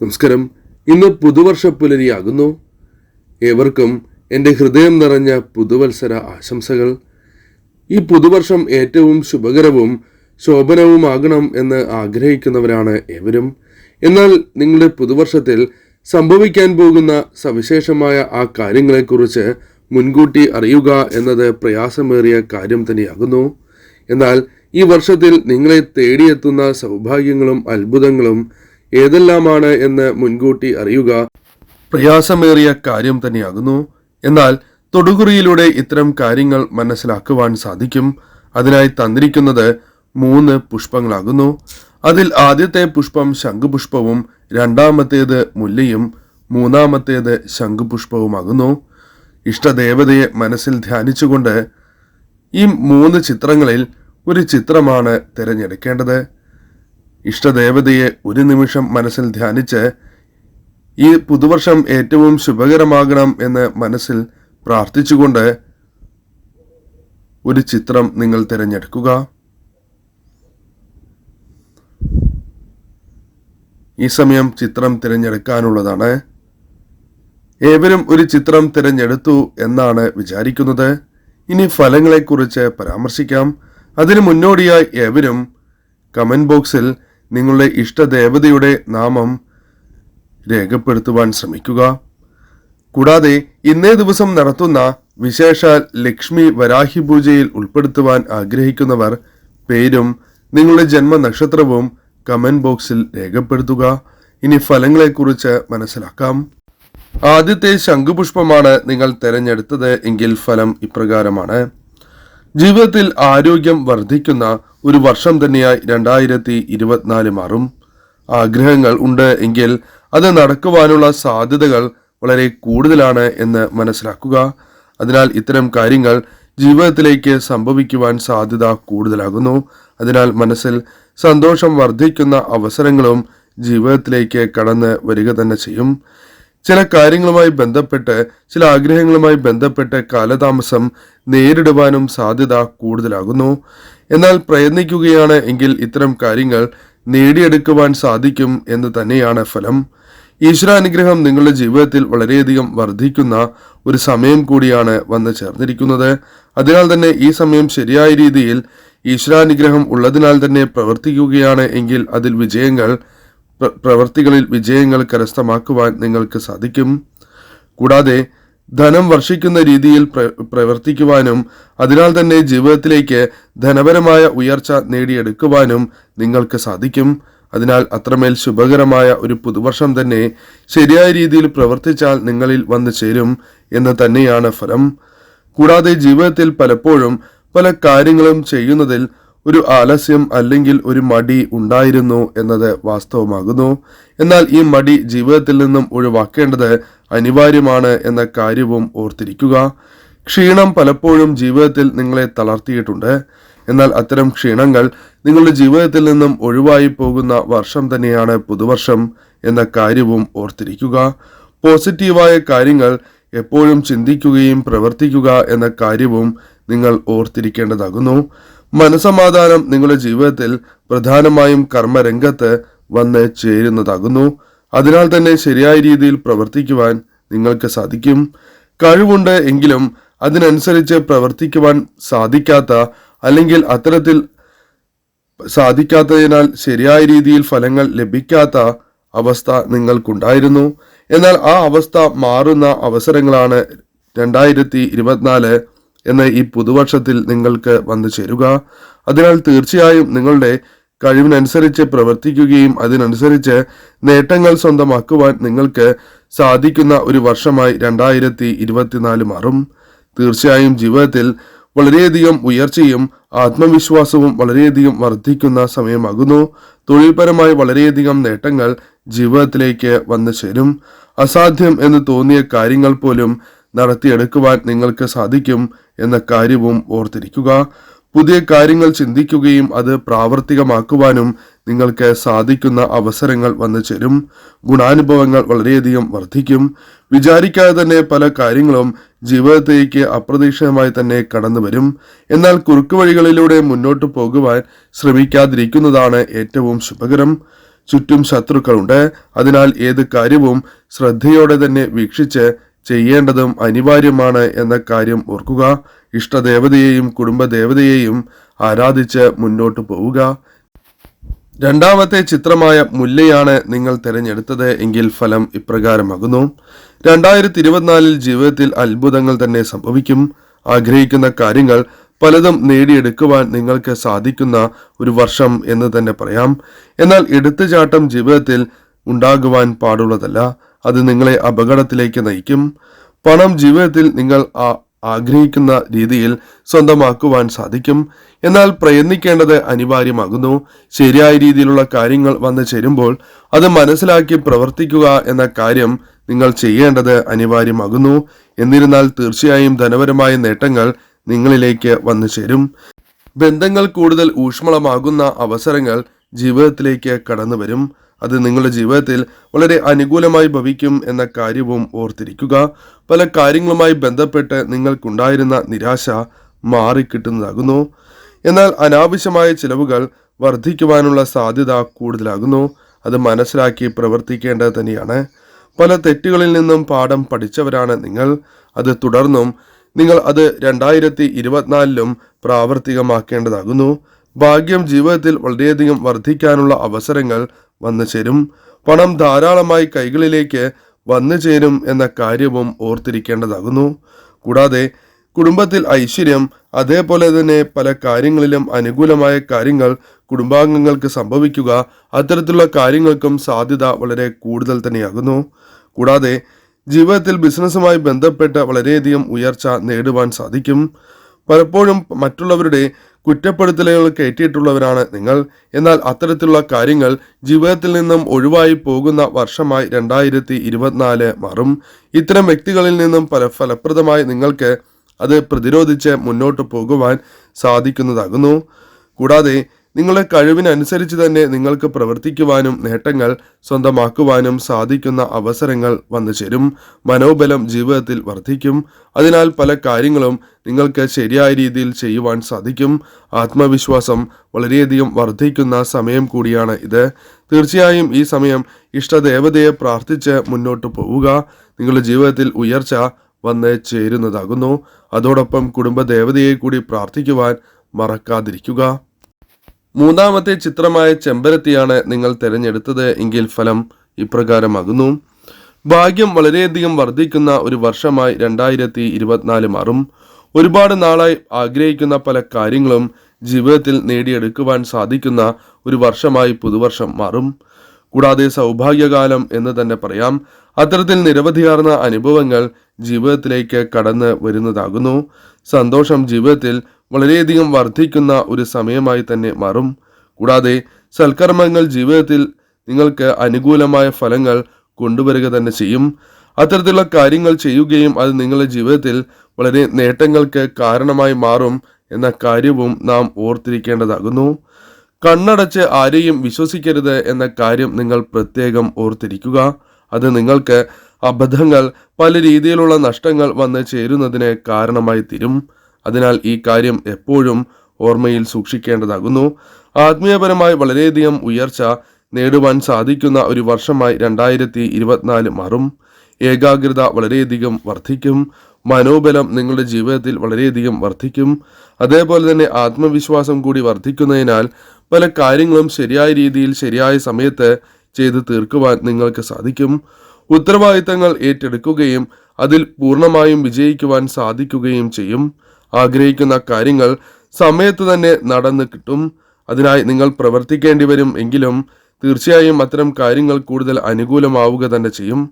നമസ്കാരം. ഇന്ന് പുതുവർഷ പുലരിയാകുന്നു ഏവർക്കും എന്റെ ഹൃദയം നിറഞ്ഞ പുതുവത്സര ആശംസകൾ. ഈ പുതുവർഷം ഏറ്റവും ശുഭകരവും ശോഭനവുമാകണം എന്ന് ആഗ്രഹിക്കുന്നവരാണ് ഏവരും. എന്നാൽ നിങ്ങളുടെ പുതുവർഷത്തിൽ സംഭവിക്കാൻ പോകുന്ന സവിശേഷമായ ആ കാര്യങ്ങളെക്കുറിച്ച് മുൻകൂട്ടി അറിയുക എന്നത് പ്രയാസമേറിയ കാര്യം തന്നെയാകുന്നു. എന്നാൽ ഈ വർഷത്തിൽ നിങ്ങളെ തേടിയെത്തുന്ന സൗഭാഗ്യങ്ങളും അത്ഭുതങ്ങളും ഏതെല്ലാമാണ് എന്ന് മുൻകൂട്ടി അറിയുക. പ്രയാസമേറിയ കാര്യം തന്നെയാകുന്നു. എന്നാൽ തൊടുകുറിയിലൂടെ ഇത്തരം കാര്യങ്ങൾ മനസ്സിലാക്കുവാൻ സാധിക്കും. അതിനായി തന്നിരിക്കുന്നത് മൂന്ന് പുഷ്പങ്ങളാകുന്നു. അതിൽ ആദ്യത്തെ പുഷ്പം ശംഖുപുഷ്പവും രണ്ടാമത്തേത് മുല്ലയും മൂന്നാമത്തേത് ശംഖുപുഷ്പവുമാകുന്നു. ഇഷ്ടദേവതയെ മനസ്സിൽ ധ്യാനിച്ചുകൊണ്ട് ഈ മൂന്ന് ചിത്രങ്ങളിൽ ഒരു ചിത്രമാണ് തിരഞ്ഞെടുക്കേണ്ടത്. ഇഷ്ടദേവതയെ ഒരു നിമിഷം മനസ്സിൽ ധ്യാനിച്ച് ഈ പുതുവർഷം ഏറ്റവും ശുഭകരമാകണം എന്ന് മനസ്സിൽ പ്രാർത്ഥിച്ചുകൊണ്ട് ഒരു ചിത്രം നിങ്ങൾ തിരഞ്ഞെടുക്കുക. ഈ സമയം ചിത്രം തിരഞ്ഞെടുക്കാനുള്ളതാണ്. ഏവരും ഒരു ചിത്രം തിരഞ്ഞെടുത്തു എന്നാണ് വിചാരിക്കുന്നത്. ഇനി ഫലങ്ങളെക്കുറിച്ച് പരാമർശിക്കാം. അതിനു മുന്നോടിയായി ഏവരും കമന്റ് ബോക്സിൽ നിങ്ങളുടെ ഇഷ്ടദേവതയുടെ നാമം രേഖപ്പെടുത്തുവാൻ ശ്രമിക്കുക. കൂടാതെ ഇന്നേ ദിവസം നടത്തുന്ന വിശേഷ ലക്ഷ്മി വരാഹി പൂജയിൽ ഉൾപ്പെടുത്തുവാൻ ആഗ്രഹിക്കുന്നവർ പേരും നിങ്ങളുടെ ജന്മനക്ഷത്രവും കമന്റ് ബോക്സിൽ രേഖപ്പെടുത്തുക. ഇനി ഫലങ്ങളെക്കുറിച്ച് മനസ്സിലാക്കാം. ആദ്യത്തെ ശംഖുപുഷ്പമാണ് നിങ്ങൾ തിരഞ്ഞെടുത്തത് എങ്കിൽ ഫലം ഇപ്രകാരമാണ്. ജീവിതത്തിൽ ആരോഗ്യം വർദ്ധിക്കുന്ന ഒരു വർഷം തന്നെയായി രണ്ടായിരത്തി ഇരുപത്തിനാല് മാറും. ആഗ്രഹങ്ങൾ ഉണ്ട് എങ്കിൽ അത് നടക്കുവാനുള്ള സാധ്യതകൾ വളരെ കൂടുതലാണ് എന്ന് മനസ്സിലാക്കുക. അതിനാൽ ഇത്തരം കാര്യങ്ങൾ ജീവിതത്തിലേക്ക് സംഭവിക്കുവാൻ സാധ്യത കൂടുതലാകുന്നു. അതിനാൽ മനസ്സിൽ സന്തോഷം വർദ്ധിക്കുന്ന അവസരങ്ങളും ജീവിതത്തിലേക്ക് കടന്ന് വരിക തന്നെ ചെയ്യും. ചില കാര്യങ്ങളുമായി ബന്ധപ്പെട്ട് ചില ആഗ്രഹങ്ങളുമായി ബന്ധപ്പെട്ട് കാലതാമസം നേരിടുവാനും സാധ്യത കൂടുതലാകുന്നു. എന്നാൽ പ്രയത്നിക്കുകയാണ് എങ്കിൽ ഇത്തരം കാര്യങ്ങൾ നേടിയെടുക്കുവാൻ സാധിക്കും എന്ന് തന്നെയാണ് ഫലം. ഈശ്വരാനുഗ്രഹം നിങ്ങളുടെ ജീവിതത്തിൽ വളരെയധികം വർദ്ധിക്കുന്ന ഒരു സമയം കൂടിയാണ് വന്നു ചേർന്നിരിക്കുന്നത്. അതിനാൽ തന്നെ ഈ സമയം ശരിയായ രീതിയിൽ ഈശ്വരാനുഗ്രഹം ഉള്ളതിനാൽ തന്നെ പ്രവർത്തിക്കുകയാണ് എങ്കിൽ അതിൽ വിജയങ്ങൾ പ്ര- പ്രവർത്തികളിൽ വിജയങ്ങൾ കരസ്ഥമാക്കുവാൻ നിങ്ങൾക്ക് സാധിക്കും. കൂടാതെ ധനം വർഷിക്കുന്ന രീതിയിൽ പ്ര- പ്രവർത്തിക്കുവാനും അതിനാൽ തന്നെ ജീവിതത്തിലേക്ക് ധനപരമായ ഉയർച്ച നേടിയെടുക്കുവാനും നിങ്ങൾക്ക് സാധിക്കും. അതിനാൽ അത്രമേൽ ശുഭകരമായ ഒരു പുതുവർഷം തന്നെ ശരിയായ രീതിയിൽ പ്രവർത്തിച്ചാൽ നിങ്ങളിൽ വന്നു ചേരും എന്ന് തന്നെയാണ് ഫലം. കൂടാതെ ജീവിതത്തിൽ പലപ്പോഴും പല കാര്യങ്ങളും ചെയ്യുന്നതിൽ ഒരു ആലസ്യം അല്ലെങ്കിൽ ഒരു മടി ഉണ്ടായിരുന്നു എന്നത് വാസ്തവമാകുന്നു. എന്നാൽ ഈ മടി ജീവിതത്തിൽ നിന്നും ഒഴിവാക്കേണ്ടത് അനിവാര്യമാണ് എന്ന കാര്യവും ഓർത്തിരിക്കുക. ക്ഷീണം പലപ്പോഴും ജീവിതത്തിൽ നിങ്ങളെ തളർത്തിയിട്ടുണ്ട്. എന്നാൽ അത്തരം ക്ഷീണങ്ങൾ നിങ്ങളുടെ ജീവിതത്തിൽ നിന്നും ഒഴിവായി പോകുന്ന വർഷം തന്നെയാണ് പുതുവർഷം എന്ന കാര്യവും ഓർത്തിരിക്കുക. പോസിറ്റീവായ കാര്യങ്ങൾ എപ്പോഴും ചിന്തിക്കുകയും പ്രവർത്തിക്കുക എന്ന കാര്യവും നിങ്ങൾ ഓർത്തിരിക്കേണ്ടതാകുന്നു. മനസമാധാനം നിങ്ങളുടെ ജീവിതത്തിൽ പ്രധാനമായും കർമ്മരംഗത്ത് വന്ന് ചേരുന്നതാകുന്നു. അതിനാൽ തന്നെ ശരിയായ രീതിയിൽ പ്രവർത്തിക്കുവാൻ നിങ്ങൾക്ക് സാധിക്കും. കഴിവുണ്ട് എങ്കിലും അതിനനുസരിച്ച് പ്രവർത്തിക്കുവാൻ സാധിക്കാത്ത അല്ലെങ്കിൽ അത്തരത്തിൽ സാധിക്കാത്തതിനാൽ ശരിയായ രീതിയിൽ ഫലങ്ങൾ ലഭിക്കാത്ത അവസ്ഥ നിങ്ങൾക്കുണ്ടായിരുന്നു. എന്നാൽ ആ അവസ്ഥ മാറുന്ന അവസരങ്ങളാണ് രണ്ടായിരത്തി ഇരുപത്തിനാല് എന്ന ഈ പുതുവർഷത്തിൽ നിങ്ങൾക്ക് വന്നു ചേരുക. അതിനാൽ തീർച്ചയായും നിങ്ങളുടെ കഴിവിനനുസരിച്ച് പ്രവർത്തിക്കുകയും അതിനനുസരിച്ച് നേട്ടങ്ങൾ സ്വന്തമാക്കുവാൻ നിങ്ങൾക്ക് സാധിക്കുന്ന ഒരു വർഷമായി രണ്ടായിരത്തി ഇരുപത്തിനാല് മാറും. തീർച്ചയായും ജീവിതത്തിൽ വളരെയധികം ഉയർച്ചയും ആത്മവിശ്വാസവും വളരെയധികം വർദ്ധിക്കുന്ന സമയമാകുന്നു. തൊഴിൽപരമായി വളരെയധികം നേട്ടങ്ങൾ ജീവിതത്തിലേക്ക് വന്നു ചേരും. അസാധ്യം എന്ന് തോന്നിയ കാര്യങ്ങൾ പോലും നടത്തിയെടുക്കുവാൻ നിങ്ങൾക്ക് സാധിക്കും എന്ന കാര്യവും ഓർത്തിരിക്കുക. പുതിയ കാര്യങ്ങൾ ചിന്തിക്കുകയും അത് പ്രാവർത്തികമാക്കുവാനും നിങ്ങൾക്ക് സാധിക്കുന്ന അവസരങ്ങൾ വന്നു ചേരും. ഗുണാനുഭവങ്ങൾ വളരെയധികം വർദ്ധിക്കും. വിചാരിക്കാതെ തന്നെ പല കാര്യങ്ങളും ജീവിതത്തേക്ക് അപ്രതീക്ഷിതമായി തന്നെ കടന്നു വരും. എന്നാൽ കുറുക്കുവഴികളിലൂടെ മുന്നോട്ട് പോകുവാൻ ശ്രമിക്കാതിരിക്കുന്നതാണ് ഏറ്റവും ശുഭകരം. ചുറ്റും ശത്രുക്കളുണ്ട്. അതിനാൽ ഏത് കാര്യവും ശ്രദ്ധയോടെ തന്നെ വീക്ഷിച്ച് ചെയ്യേണ്ടതും അനിവാര്യമാണ് എന്ന കാര്യം ഓർക്കുക. ഇഷ്ടദേവതയെയും കുടുംബദേവതയെയും ആരാധിച്ച് മുന്നോട്ട് പോവുക. രണ്ടാമത്തെ ചിത്രമായ മുല്ലയാണ് നിങ്ങൾ തിരഞ്ഞെടുത്തത് എങ്കിൽ ഫലം ഇപ്രകാരമാകുന്നു. രണ്ടായിരത്തി ഇരുപത്തിനാലിൽ ജീവിതത്തിൽ അത്ഭുതങ്ങൾ തന്നെ സംഭവിക്കും. ആഗ്രഹിക്കുന്ന കാര്യങ്ങൾ പലതും നേടിയെടുക്കുവാൻ നിങ്ങൾക്ക് സാധിക്കുന്ന ഒരു വർഷം എന്ന് തന്നെ പറയാം. എന്നാൽ എടുത്തുചാട്ടം ജീവിതത്തിൽ ഉണ്ടാകുവാൻ പാടുള്ളതല്ല. അത് നിങ്ങളെ അപകടത്തിലേക്ക് നയിക്കും. പണം ജീവിതത്തിൽ നിങ്ങൾ ആഗ്രഹിക്കുന്ന രീതിയിൽ സ്വന്തമാക്കുവാൻ സാധിക്കും. എന്നാൽ പ്രയത്നിക്കേണ്ടത് അനിവാര്യമാകുന്നു. ശരിയായ രീതിയിലുള്ള കാര്യങ്ങൾ വന്നു ചേരുമ്പോൾ അത് മനസ്സിലാക്കി പ്രവർത്തിക്കുക എന്ന കാര്യം നിങ്ങൾ ചെയ്യേണ്ടത് അനിവാര്യമാകുന്നു. എന്നിരുന്നാൽ തീർച്ചയായും ധനപരമായ നേട്ടങ്ങൾ നിങ്ങളിലേക്ക് വന്നു ചേരും. ബന്ധങ്ങൾ കൂടുതൽ ഊഷ്മളമാകുന്ന അവസരങ്ങൾ ജീവിതത്തിലേക്ക് കടന്നു വരും അത് നിങ്ങളുടെ ജീവിതത്തിൽ വളരെ അനുകൂലമായി ഭവിക്കും എന്ന കാര്യവും ഓർത്തിരിക്കുക. പല കാര്യങ്ങളുമായി ബന്ധപ്പെട്ട് നിങ്ങൾക്കുണ്ടായിരുന്ന നിരാശ മാറിക്കിട്ടുന്നതാകുന്നു. എന്നാൽ അനാവശ്യമായ ചിലവുകൾ വർദ്ധിക്കുവാനുള്ള സാധ്യത കൂടുതലാകുന്നു. അത് മനസ്സിലാക്കി പ്രവർത്തിക്കേണ്ടത് തന്നെയാണ്. പല തെറ്റുകളിൽ നിന്നും പാഠം പഠിച്ചവരാണ് നിങ്ങൾ. അത് തുടർന്നും നിങ്ങൾ അത് രണ്ടായിരത്തി ഇരുപത്തിനാലിലും പ്രാവർത്തികമാക്കേണ്ടതാകുന്നു. ഭാഗ്യം ജീവിതത്തിൽ വളരെയധികം വർദ്ധിക്കാനുള്ള അവസരങ്ങൾ വന്നു ചേരും. പണം ധാരാളമായി കൈകളിലേക്ക് വന്നു ചേരും എന്ന കാര്യവും ഓർത്തിരിക്കേണ്ടതാകുന്നു. കൂടാതെ കുടുംബത്തിൽ ഐശ്വര്യം അതേപോലെ തന്നെ പല കാര്യങ്ങളിലും അനുകൂലമായ കാര്യങ്ങൾ കുടുംബാംഗങ്ങൾക്ക് സംഭവിക്കുക അത്തരത്തിലുള്ള കാര്യങ്ങൾക്കും സാധ്യത വളരെ കൂടുതൽ തന്നെയാകുന്നു. കൂടാതെ ജീവിതത്തിൽ ബിസിനസ്സുമായി ബന്ധപ്പെട്ട് വളരെയധികം ഉയർച്ച നേടുവാൻ സാധിക്കും. പലപ്പോഴും മറ്റുള്ളവരുടെ കുറ്റപ്പെടുത്തലുകൾ കയറ്റിയിട്ടുള്ളവരാണ് നിങ്ങൾ. എന്നാൽ അത്തരത്തിലുള്ള കാര്യങ്ങൾ ജീവിതത്തിൽ നിന്നും ഒഴിവായി പോകുന്ന വർഷമായി രണ്ടായിരത്തി ഇരുപത്തിനാല് മാറും. ഇത്തരം വ്യക്തികളിൽ നിന്നും പല ഫലപ്രദമായി നിങ്ങൾക്ക് അത് പ്രതിരോധിച്ച് മുന്നോട്ട് പോകുവാൻ സാധിക്കുന്നതാകുന്നു. കൂടാതെ നിങ്ങളുടെ കഴിവിനനുസരിച്ച് തന്നെ നിങ്ങൾക്ക് പ്രവർത്തിക്കുവാനും നേട്ടങ്ങൾ സ്വന്തമാക്കുവാനും സാധിക്കുന്ന അവസരങ്ങൾ വന്നു ചേരും. മനോബലം ജീവിതത്തിൽ വർദ്ധിക്കും. അതിനാൽ പല കാര്യങ്ങളും നിങ്ങൾക്ക് ശരിയായ രീതിയിൽ ചെയ്യുവാൻ സാധിക്കും. ആത്മവിശ്വാസം വളരെയധികം വർദ്ധിക്കുന്ന സമയം കൂടിയാണ് ഇത്. തീർച്ചയായും ഈ സമയം ഇഷ്ടദേവതയെ പ്രാർത്ഥിച്ച് മുന്നോട്ട് പോവുക. നിങ്ങളുടെ ജീവിതത്തിൽ ഉയർച്ച വന്ന് ചേരുന്നതാകുന്നു. അതോടൊപ്പം കുടുംബദേവതയെ കൂടി പ്രാർത്ഥിക്കുവാൻ മറക്കാതിരിക്കുക. മൂന്നാമത്തെ ചിത്രമായ ചെമ്പരത്തിയാണ് നിങ്ങൾ തിരഞ്ഞെടുത്തത് എങ്കിൽ ഫലം ഇപ്രകാരമാകുന്നു. ഭാഗ്യം വളരെയധികം വർദ്ധിക്കുന്ന ഒരു വർഷമായി രണ്ടായിരത്തി ഇരുപത്തിനാല് മാറും. ഒരുപാട് നാളായി ആഗ്രഹിക്കുന്ന പല കാര്യങ്ങളും ജീവിതത്തിൽ നേടിയെടുക്കുവാൻ സാധിക്കുന്ന ഒരു വർഷമായി പുതുവർഷം മാറും. കൂടാതെ സൗഭാഗ്യകാലം എന്ന് തന്നെ പറയാം. അത്തരത്തിൽ നിരവധിയാർന്ന അനുഭവങ്ങൾ ജീവിതത്തിലേക്ക് കടന്ന് വരുന്നതാകുന്നു. സന്തോഷം ജീവിതത്തിൽ വളരെയധികം വർദ്ധിക്കുന്ന ഒരു സമയമായി തന്നെ മാറും. കൂടാതെ സൽക്കർമ്മങ്ങൾ ജീവിതത്തിൽ നിങ്ങൾക്ക് അനുകൂലമായ ഫലങ്ങൾ കൊണ്ടുവരിക തന്നെ ചെയ്യും. അത്തരത്തിലുള്ള കാര്യങ്ങൾ ചെയ്യുകയും അത് നിങ്ങളുടെ ജീവിതത്തിൽ വളരെ നേട്ടങ്ങൾക്ക് കാരണമായി മാറും എന്ന കാര്യവും നാം ഓർത്തിരിക്കേണ്ടതാകുന്നു. കണ്ണടച്ച് ആരെയും വിശ്വസിക്കരുത് എന്ന കാര്യം നിങ്ങൾ പ്രത്യേകം ഓർത്തിരിക്കുക. അത് നിങ്ങൾക്ക് അബദ്ധങ്ങൾ പല രീതിയിലുള്ള നഷ്ടങ്ങൾ വന്ന് ചേരുന്നതിന് കാരണമായി തീരും. അതിനാൽ ഈ കാര്യം എപ്പോഴും ഓർമ്മയിൽ സൂക്ഷിക്കേണ്ടതാകുന്നു. ആത്മീയപരമായി വളരെയധികം ഉയർച്ച നേടുവാൻ സാധിക്കുന്ന ഒരു വർഷമായി രണ്ടായിരത്തി ഇരുപത്തിനാല് മാറും. ഏകാഗ്രത വളരെയധികം വർദ്ധിക്കും. മനോബലം നിങ്ങളുടെ ജീവിതത്തിൽ വളരെയധികം വർദ്ധിക്കും. അതേപോലെ തന്നെ ആത്മവിശ്വാസം കൂടി വർദ്ധിക്കുന്നതിനാൽ പല കാര്യങ്ങളും ശരിയായ രീതിയിൽ ശരിയായ സമയത്ത് ചെയ്ത് തീർക്കുവാൻ നിങ്ങൾക്ക് സാധിക്കും. ഉത്തരവാദിത്തങ്ങൾ ഏറ്റെടുക്കുകയും അതിൽ പൂർണമായും വിജയിക്കുവാൻ സാധിക്കുകയും ചെയ്യും. ആഗ്രഹിക്കുന്ന കാര്യങ്ങൾ സമയത്ത് തന്നെ നടന്നു കിട്ടും. അതിനായി നിങ്ങൾ പ്രവർത്തിക്കേണ്ടി വരും എങ്കിലും തീർച്ചയായും അത്തരം കാര്യങ്ങൾ കൂടുതൽ അനുകൂലമാവുക തന്നെ ചെയ്യും.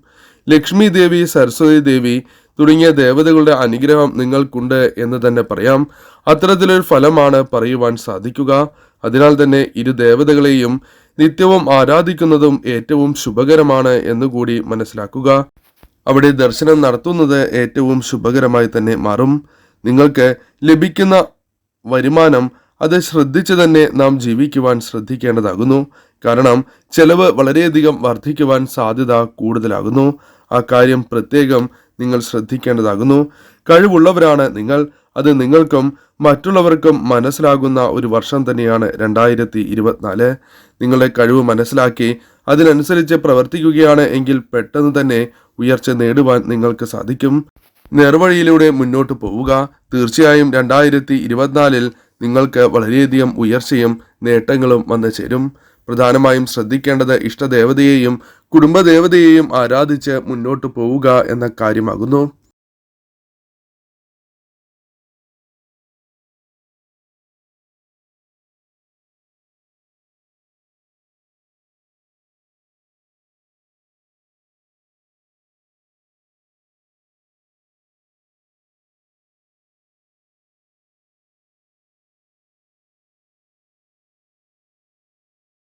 ലക്ഷ്മി ദേവി സരസ്വതി ദേവി തുടങ്ങിയ ദേവതകളുടെ അനുഗ്രഹം നിങ്ങൾക്കുണ്ട് എന്ന് തന്നെ പറയാം. അത്തരത്തിലൊരു ഫലമാണ് പറയുവാൻ സാധിക്കുക. അതിനാൽ തന്നെ ഇരു ദേവതകളെയും നിത്യവും ആരാധിക്കുന്നതും ഏറ്റവും ശുഭകരമാണ് എന്നുകൂടി മനസ്സിലാക്കുക. അവിടെ ദർശനം നടത്തുന്നത് ഏറ്റവും ശുഭകരമായി തന്നെ മാറും. നിങ്ങൾക്ക് ലഭിക്കുന്ന വരുമാനം അത് ശ്രദ്ധിച്ച് തന്നെ നാം ജീവിക്കുവാൻ ശ്രദ്ധിക്കേണ്ടതാകുന്നു. കാരണം ചെലവ് വളരെയധികം വർദ്ധിക്കുവാൻ സാധ്യത കൂടുതലാകുന്നു. ആ കാര്യം പ്രത്യേകം നിങ്ങൾ ശ്രദ്ധിക്കേണ്ടതാകുന്നു. കഴിവുള്ളവരാണ് നിങ്ങൾ. അത് നിങ്ങൾക്കും മറ്റുള്ളവർക്കും മനസ്സിലാകുന്ന ഒരു വർഷം തന്നെയാണ് രണ്ടായിരത്തി ഇരുപത്തിനാല് നിങ്ങളുടെ കഴിവ് മനസ്സിലാക്കി അതിനനുസരിച്ച് പ്രവർത്തിക്കുകയാണ് എങ്കിൽ പെട്ടെന്ന് തന്നെ ഉയർച്ച നേടുവാൻ നിങ്ങൾക്ക് സാധിക്കും. നേർവഴിയിലൂടെ മുന്നോട്ട് പോവുക. തീർച്ചയായും രണ്ടായിരത്തി ഇരുപത്തിനാലിൽ നിങ്ങൾക്ക് വളരെയധികം ഉയർച്ചയും നേട്ടങ്ങളും വന്നു ചേരും. പ്രധാനമായും ശ്രദ്ധിക്കേണ്ടത് ഇഷ്ടദേവതയെയും കുടുംബദേവതയെയും ആരാധിച്ച് മുന്നോട്ട് പോവുക എന്ന കാര്യമാകുന്നു.